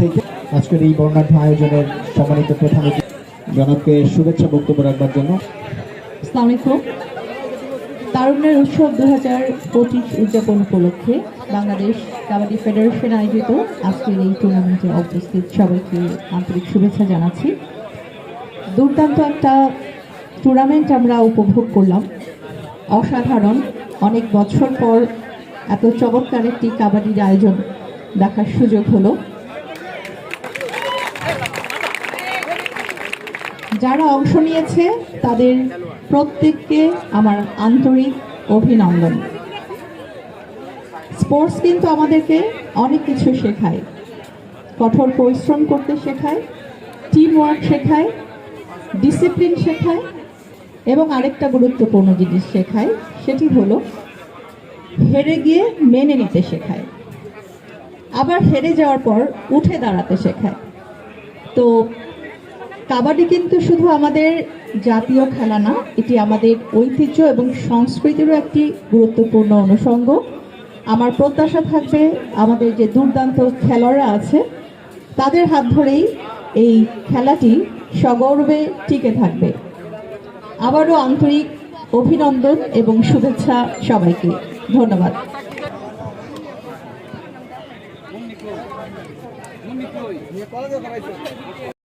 থেকে আজকের এই বর্ণাঢ্য আয়োজনের সম্মানিত প্রধান জনাবকে শুভেচ্ছা বক্তব্য রাখবার জন্য। তারুণ্যের উৎসব দু হাজার পঁচিশ উদযাপন উপলক্ষে বাংলাদেশ কাবাডি ফেডারেশন আয়োজিত আজকের এই টুর্নামেন্টে উপস্থিত সবাইকে আন্তরিক শুভেচ্ছা জানাচ্ছি। দুর্দান্ত একটা টুর্নামেন্ট আমরা উপভোগ করলাম। অসাধারণ। অনেক বছর পর এত চমৎকার একটি কাবাডির আয়োজন দেখার সুযোগ হলো। যারা অংশ নিয়েছে, তাদের প্রত্যেককে আমার আন্তরিক অভিনন্দন। স্পোর্টস কিন্তু আমাদেরকে অনেক কিছু শেখায়। কঠোর পরিশ্রম করতে শেখায় টিম ওয়ার্ক শেখায় ডিসিপ্লিন শেখায়, এবং আরেকটা গুরুত্বপূর্ণ জিনিস শেখায়, সেটি হলো হেরে গিয়ে মেনে নিতে শেখায়। আবার হেরে যাওয়ার পর উঠে দাঁড়াতে শেখায়। তো কাবাডি কিন্তু শুধু আমাদের জাতীয় খেলা না, এটি আমাদের ঐতিহ্য এবং সংস্কৃতিরও একটি গুরুত্বপূর্ণ অনুষঙ্গ। আমার প্রত্যাশা থাকবে আমাদের যে দুর্দান্ত খেলোয়াড়রা আছে, তাদের হাত ধরেই এই খেলাটি সগর্বে টিকে থাকবে। আবারও আন্তরিক অভিনন্দন এবং শুভেচ্ছা সবাইকে। ধন্যবাদ। কলেজে করাইছো